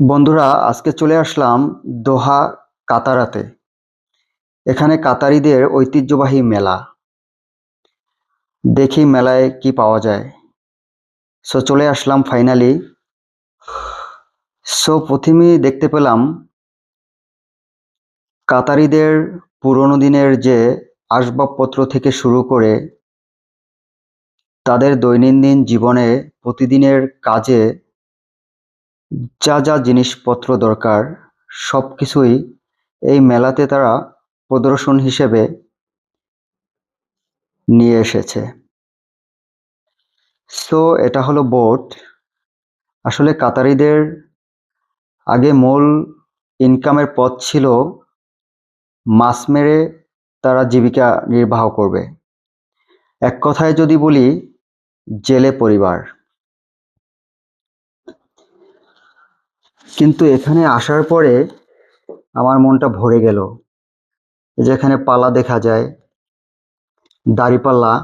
বন্ধুরা, আজকে চলে আসলাম দোহা কাতারাতে। এখানে কাতারিদের ঐতিহ্যবাহী মেলা। দেখি মেলায় কি পাওয়া যায়। সো চলে আসলাম ফাইনালি সো প্রথমেই দেখতে পেলাম কাতারিদের পুরনো দিনের যে আসবাবপত্র থেকে শুরু করে তাদের দৈনন্দিন জীবনে প্রতিদিনের কাজে যা যা জিনিসপত্র দরকার, সব কিছুই এই মেলাতে তারা প্রদর্শন হিসেবে নিয়ে এসেছে। সো এটা হলো বোট আসলে কাতারিদের আগে মূল ইনকামের পথ ছিল মাছ মেরে তারা জীবিকা নির্বাহ করবে। এক কথায় যদি বলি, জেলে পরিবার। কিন্তু এখানে আসার পরে আমার মনটা ভরে গেল। যেখানে পালা দেখা যায়, দাড়িপাল্লা,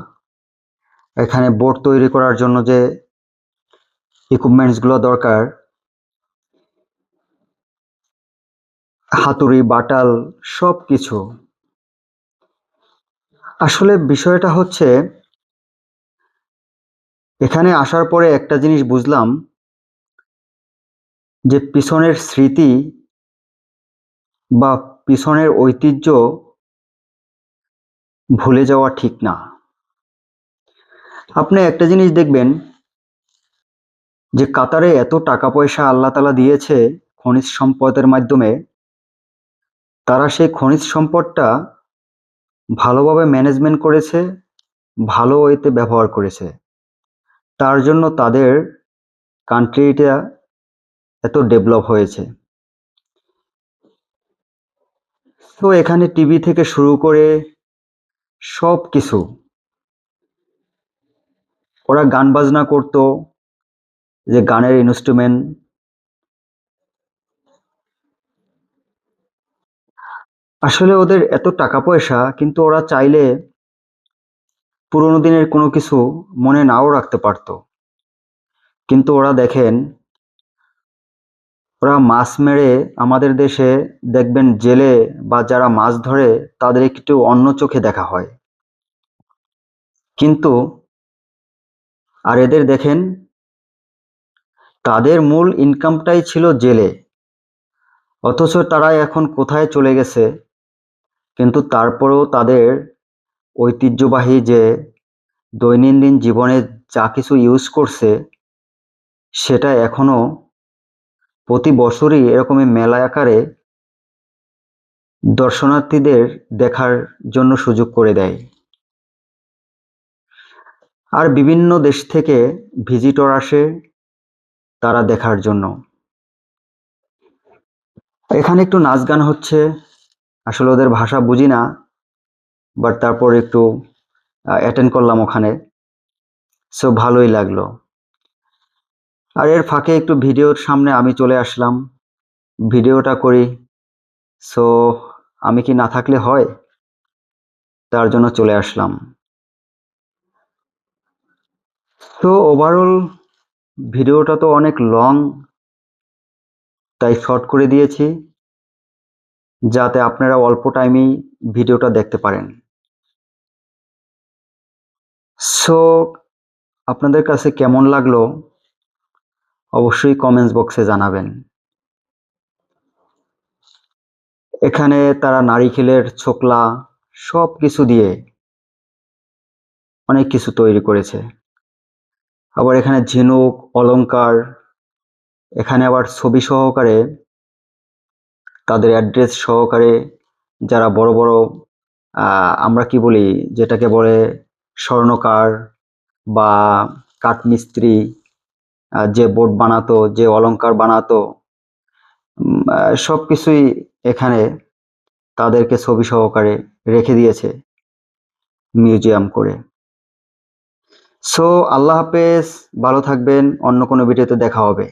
এখানে বোট তৈরি করার জন্য যে ইকুইপমেন্টসগুলো দরকার, হাতুড়ি, বাটাল সব কিছু আসলে বিষয়টা হচ্ছে, এখানে আসার পরে একটা জিনিস বুঝলাম যে পিছনের স্মৃতি বা পিছনের ঐতিহ্য ভুলে যাওয়া ঠিক না। আপনি একটা জিনিস দেখবেন যে কাতারে এত টাকা পয়সা আল্লাহ তালা দিয়েছে খনিজ সম্পদের মাধ্যমে, তারা সেই খনিজ সম্পদটা ভালোভাবে ম্যানেজমেন্ট করেছে, ভালো ওয়েতে ব্যবহার করেছে। তার জন্য তাদের কান্ট্রিটা এত ডেভেলপ হয়েছে। তো এখানে টিভি থেকে শুরু করে সব কিছু ওরা গান বাজনা করতো, যে গানের ইনস্ট্রুমেন্ট আসলে ওদের এত টাকা পয়সা, কিন্তু ওরা চাইলে পুরোনো দিনের কোনো কিছু মনে নাও রাখতে পারতো। কিন্তু ওরা দেখেন ওরা মাছ মেরে আমাদের দেশে দেখবেন জেলে বা যারা মাছ ধরে, তাদের একটু অন্য চোখে দেখা হয়। কিন্তু আর এদের দেখেন, তাদের মূল ইনকামটাই ছিল জেলে। অথচ তারা এখন কোথায় চলে গেছে? কিন্তু তারপরেও তাদের ঐতিহ্যবাহী যে দৈনন্দিন জীবনে যা কিছু ইউজ করছে, সেটা এখনও প্রতি বছরই এরকমই মেলা আকারে দর্শনার্থীদের দেখার জন্য সুযোগ করে দেয়। আর বিভিন্ন দেশ থেকে ভিজিটর আসে তারা দেখার জন্য। এখানে একটু নাচ গান হচ্ছে, আসলে ওদের ভাষা বুঝি না বাট তারপর একটু অ্যাটেন্ড করলাম ওখানে। সো ভালোই লাগল। আর এর ফাঁকে একটু ভিডিওর সামনে আমি চলে আসলাম। ভিডিওটা করি। সো আমি কি না থাকলে হয়? তার জন্য চলে আসলাম। তো ওভারঅল ভিডিওটা তো অনেক লং তাই শর্ট করে দিয়েছি, যাতে আপনারা অল্প টাইমেই ভিডিওটা দেখতে পারেন। সো আপনাদের কাছে কেমন লাগল? অবশ্যই কমেন্টস বক্সে জানাবেন। এখানে তারা নারিকেলের ছোকলা সব কিছু দিয়ে অনেক কিছু তৈরি করেছে। আবার এখানে ঝিনুক অলঙ্কার এখানে আবার ছবি সহকারে তাদের অ্যাড্রেস সহকারে যারা বড় বড় আমরা কি বলি, যেটাকে বলে স্বর্ণকার বা কাঠমিস্ত্রি যে বোর্ড বানাতো, যে অলংকার বানাতো সব কিছুই এখানে তাদেরকে ছবি সহকারে রেখে দিয়েছে মিউজিয়াম করে। সো আল্লাহ হাফেজ, ভালো থাকবেন, অন্য কোনো ভিডিওতে দেখা হবে।